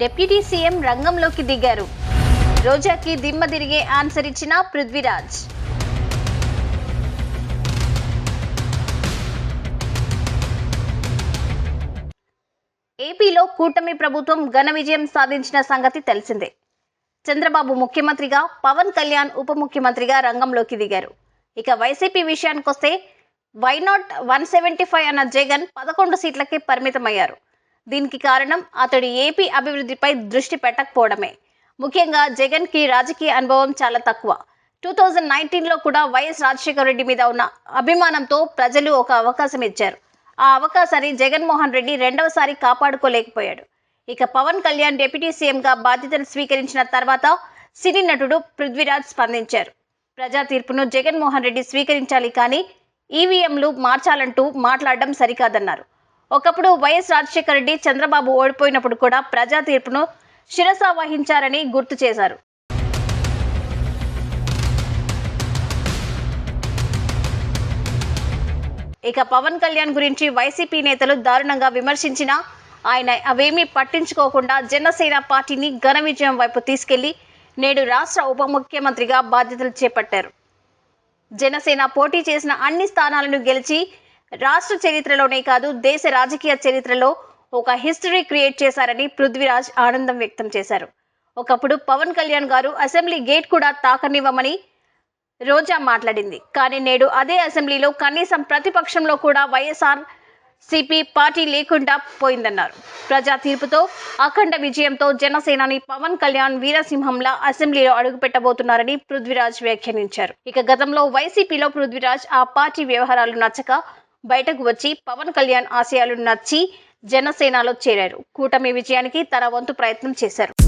Deputy CM రంగంలోకి దిగారు. రోజాకి దిమ్మ తిరిగే ఆన్సర్ ఇచ్చిన పృథ్వీరాజ్. ఏపీలో కూటమి ప్రభుత్వం ఘన విజయం సాధించిన సంగతి తెలిసిందే. చంద్రబాబు ముఖ్యమంత్రిగా పవన్ కళ్యాణ్ ఉప ముఖ్యమంత్రిగా రంగంలోకి దిగారు. ఇక వైసీపీ విషయానికొస్తే వైనాట్ వన్ సెవెంటీ ఫైవ్ అన్న జగన్ పదకొండు సీట్లకే పరిమితమయ్యారు. దీనికి కారణం అతడు ఏపీ అభివృద్ధిపై దృష్టి పెట్టకపోవడమే. ముఖ్యంగా జగన్కి రాజకీయ అనుభవం చాలా తక్కువ. టూ థౌజండ్ నైన్టీన్లో కూడా వైఎస్ రాజశేఖర రెడ్డి మీద ఉన్న అభిమానంతో ప్రజలు ఒక అవకాశం ఇచ్చారు. ఆ అవకాశాన్ని జగన్మోహన్ రెడ్డి రెండవసారి కాపాడుకోలేకపోయాడు. ఇక పవన్ కళ్యాణ్ డిప్యూటీ సీఎంగా బాధ్యతను స్వీకరించిన తర్వాత సినీ నటుడు పృథ్వీరాజ్ స్పందించారు. ప్రజా తీర్పును జగన్మోహన్ రెడ్డి స్వీకరించాలి కానీ ఈవీఎంలు మార్చాలంటూ మాట్లాడడం సరికాదన్నారు. ఒకప్పుడు వైఎస్ రాజశేఖర రెడ్డి చంద్రబాబు ఓడిపోయినప్పుడు కూడా ప్రజా తీర్పును శిరస వహించారని గుర్తు చేశారు. ఇక పవన్ కళ్యాణ్ గురించి వైసీపీ నేతలు దారుణంగా విమర్శించినా ఆయన అవేమీ పట్టించుకోకుండా జనసేన పార్టీని ఘన విజయం వైపు తీసుకెళ్ళి నేడు రాష్ట్ర ఉప ముఖ్యమంత్రిగా బాధ్యతలు చేపట్టారు. జనసేన పోటీ చేసిన అన్ని స్థానాలను గెలిచి రాష్ట్ర చరిత్రలోనే కాదు దేశ రాజకీయ చరిత్రలో ఒక హిస్టరీ క్రియేట్ చేశారని పృథ్వీరాజ్ ఆనందం వ్యక్తం చేశారు. ఒకప్పుడు పవన్ కళ్యాణ్ గారు అసెంబ్లీ గేట్ కూడా తాకనివ్వమని రోజా మాట్లాడింది. కానీ నేడు అదే అసెంబ్లీలో కనీసం ప్రతిపక్షంలో కూడా వైఎస్ఆర్ సిపి పార్టీ లేకుండా పోయిందన్నారు. ప్రజా తీర్పుతో అఖండ విజయంతో జనసేనాని పవన్ కళ్యాణ్ వీరసింహంలా అసెంబ్లీలో అడుగుపెట్టబోతున్నారని పృథ్వీరాజ్ వ్యాఖ్యానించారు. ఇక గతంలో వైసీపీలో పృథ్వీరాజ్ ఆ పార్టీ వ్యవహారాలు నచ్చక బయటకు వచ్చి పవన్ కళ్యాణ్ ఆశయాలు నచ్చి జనసేనలో చేరారు. కూటమి విజయానికి తన వంతు ప్రయత్నం చేశారు.